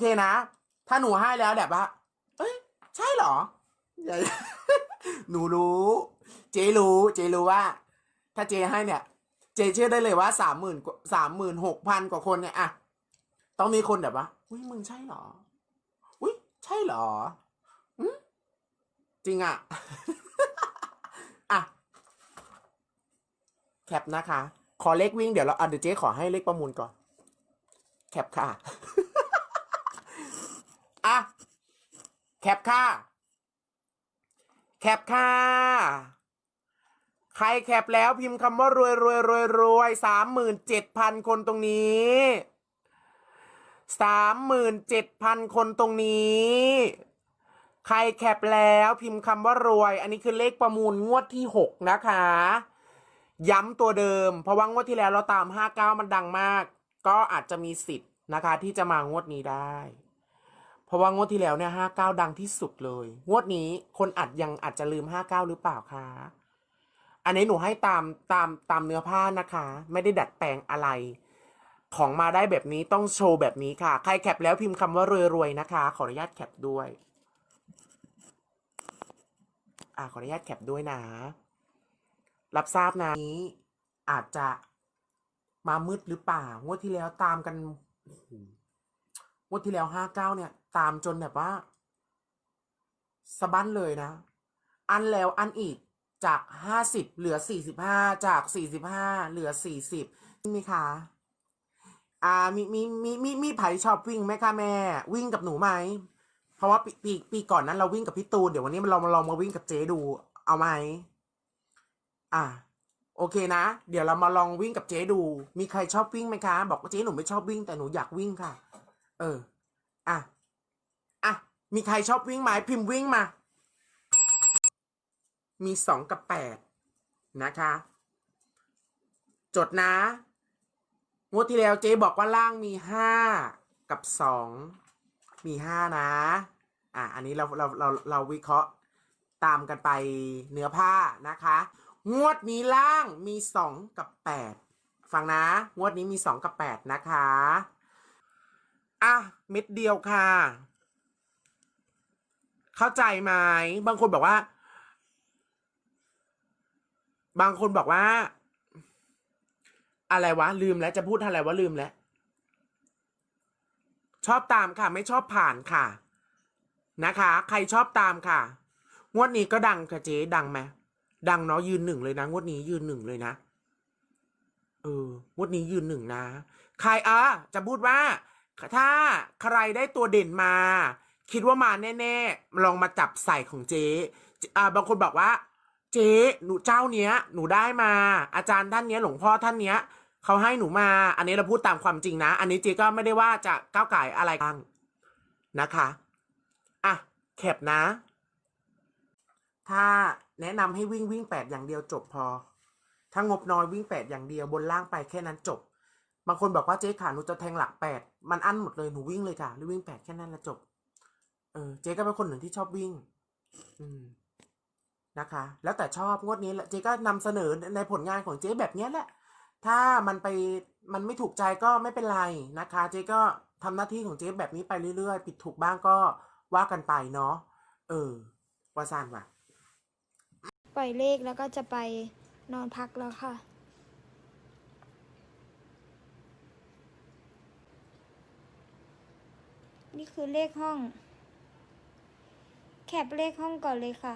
เคนะ ถ้าหนูให้แล้วแบบว่าเอ้ย ใช่เหรอ หนูรู้ เจรู้ เจรู้ว่า ถ้าเจให้เนี่ย เจเชื่อได้เลยว่าสามหมื่นสามหมื่นหกพันกว่าคนเนี่ยอะต้องมีคนแบบว่าอุ้ยมึงใช่เหรอ อุ้ยใช่เหรออืมจริงอะอะ แคปนะคะ ขอเลขวิ่งเดี๋ยวเราอะเดี๋ยวเจ๊ขอให้เลขประมูลก่อน แคปค่ะ อะ แคปค่ะ แคปค่ะ ใครแคปแล้วพิมพ์คำว่ารวยรวยรวยรวยสามหมื่นเจ็ดพันคนตรงนี้สามหมื่นเจ็ดพันคนตรงนี้ ใครแคปแล้วพิมพ์คำว่ารวย อันนี้คือเลขประมูลงวดที่หกนะคะ ย้ำตัวเดิม เพราะว่างวดที่แล้วเราตามห้าเก้ามันดังมาก ก็อาจจะมีสิทธิ์นะคะ ที่จะมางวดนี้ได้ เพราะว่างวดที่แล้วเนี่ยห้าเก้าดังที่สุดเลย งวดนี้คนอาจยังอาจจะลืมห้าเก้าหรือเปล่าคะอันนี้หนูให้ตามตามตามเนื้อผ้านะคะ ไม่ได้ดัดแปลงอะไร ของมาได้แบบนี้ต้องโชว์แบบนี้ค่ะ ใครแคปแล้วพิมพ์คำว่ารวยๆนะคะ ขออนุญาตแคปด้วยอ่าขออนุญาตแคปด้วยนะ รับทราบนะนี้อาจจะมามืดหรือเปล่างวดที่แล้วตามกันโอ้โห วดที่แล้วห้าเก้าเนี่ย ตามจนแบบว่าสะบั้นเลยนะ อันแล้วอันอีกจากห้าสิบเหลือสี่สิบห้าจากสี่สิบห้าเหลือสี่สิบมีคะอ่ามีมีมีมีมีไผ่ชอบวิ่งไหมคะแม่ วิ่งกับหนูไหม เพราะว่าปีปีปีก่อนนั้นเราวิ่งกับพี่ตูน เดี๋ยววันนี้เรามาลองมาวิ่งกับเจ๊ดู เอาไหม อะโอเคนะ เดี๋ยวเรามาลองวิ่งกับเจ๊ดู มีใครชอบวิ่งไหมคะ บอกว่าเจ๊หนูไม่ชอบวิ่งแต่หนูอยากวิ่งค่ะ เออ อะ อะ มีใครชอบวิ่งไหมพิมพ์วิ่งมา มีสองกับแปดนะคะ จดนะ งวดที่แล้วเจ๊บอกว่าล่างมีห้ากับสองมีห้านะ อะ อันนี้เราเราเราเราวิเคราะห์ตามกันไปเนื้อผ้านะคะ งวดนี้ล่างมีสองกับแปดฟังนะ งวดนี้มีสองกับแปดนะคะ อะเม็ดเดียวค่ะ เข้าใจไหมบางคนบอกว่า บางคนบอกว่า อะไรวะ ลืมแล้วจะพูดอะไรวะลืมแล้ว ชอบตามค่ะ ไม่ชอบผ่านค่ะ นะคะ ใครชอบตามค่ะ งวดนี้ก็ดังค่ะเจ๊ดังไหมดังเนาะยืนหนึ่งเลยนะ งวดนี้ยืนหนึ่งเลยนะเอองวดนี้ยืนหนึ่งนะ ใครอะจะพูดว่า ถ้าใครได้ตัวเด่นมา คิดว่ามาแน่ๆ ลองมาจับใส่ของเจ๊อ่าบางคนบอกว่า เจ๊หนูเจ้าเนี้ย หนูได้มา อาจารย์ท่านเนี้ยหลวงพ่อท่านเนี้ยเขาให้หนูมา อันนี้เราพูดตามความจริงนะ อันนี้เจ๊ก็ไม่ได้ว่าจะก้าวไก่อะไรบ้างนะคะอะแคปนะ ถ้าแนะนำให้วิ่งวิ่งแปดอย่างเดียวจบพอ ถ้างบน้อยวิ่งแปดอย่างเดียวบนล่างไปแค่นั้นจบ บางคนบอกว่าเจ๊ขาหนูจะแทงหลักแปดมันอั้นหมดเลยหนูวิ่งเลยค่ะหรือวิ่งแปดแค่นั้นละจบ เออเจ๊ก็เป็นคนหนึ่งที่ชอบวิ่ง อืมนะคะ แล้วแต่ชอบงวดนี้แหละเจ๊ก็นำเสนอในผลงานของเจ๊แบบเนี้ยแหละ ถ้ามันไปมันไม่ถูกใจก็ไม่เป็นไรนะคะ เจ๊ก็ทำหน้าที่ของเจ๊แบบนี้ไปเรื่อยๆ ผิดถูกบ้างก็ว่ากันไปเนาะเออว่าซานว่ะ ปล่อยเลขแล้วก็จะไปนอนพักแล้วค่ะ นี่คือเลขห้อง แคปเลขห้องก่อนเลยค่ะ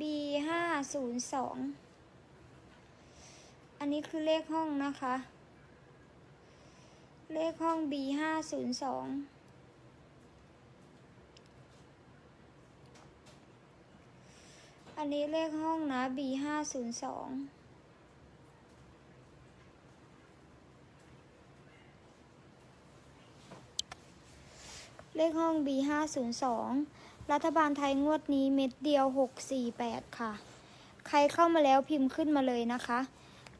B ห้าศูนย์สอง อันนี้คือเลขห้องนะคะ เลขห้อง B ห้าศูนย์สอง อันนี้เลขห้องนะ B ห้าศูนย์สองเลขห้อง B ห้าศูนย์สองรัฐบาลไทยงวดนี้เม็ดเดียวหกสี่แปดค่ะ ใครเข้ามาแล้วพิมพ์ขึ้นมาเลยนะคะ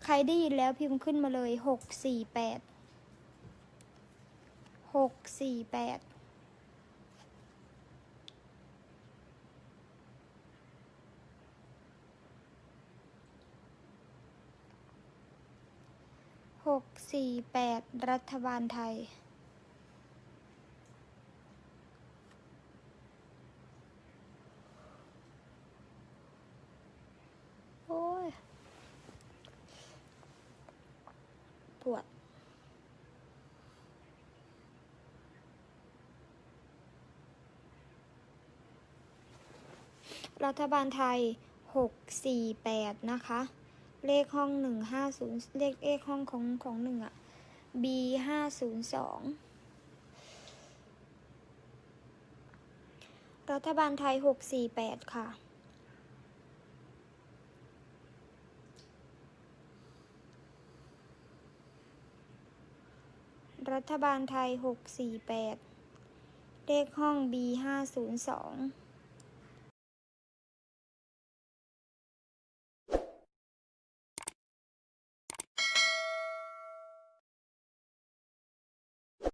ใครได้ยินแล้วพิมพ์ขึ้นมาเลยหกสี่แปดหกสี่แปด กสี่แปดรัฐบาลไทย โอ้ย ปวดรัฐบาลไทย 648 นะคะ เลขห้องหนึ่งห้าศูนย์เลขเลขห้องของของหนึ่งอะ B ห้าศูนย์สองรัฐบาลไทยหกสี่แปดค่ะ รัฐบาลไทยหกสี่แปดเลขห้อง B ห้าศูนย์สอง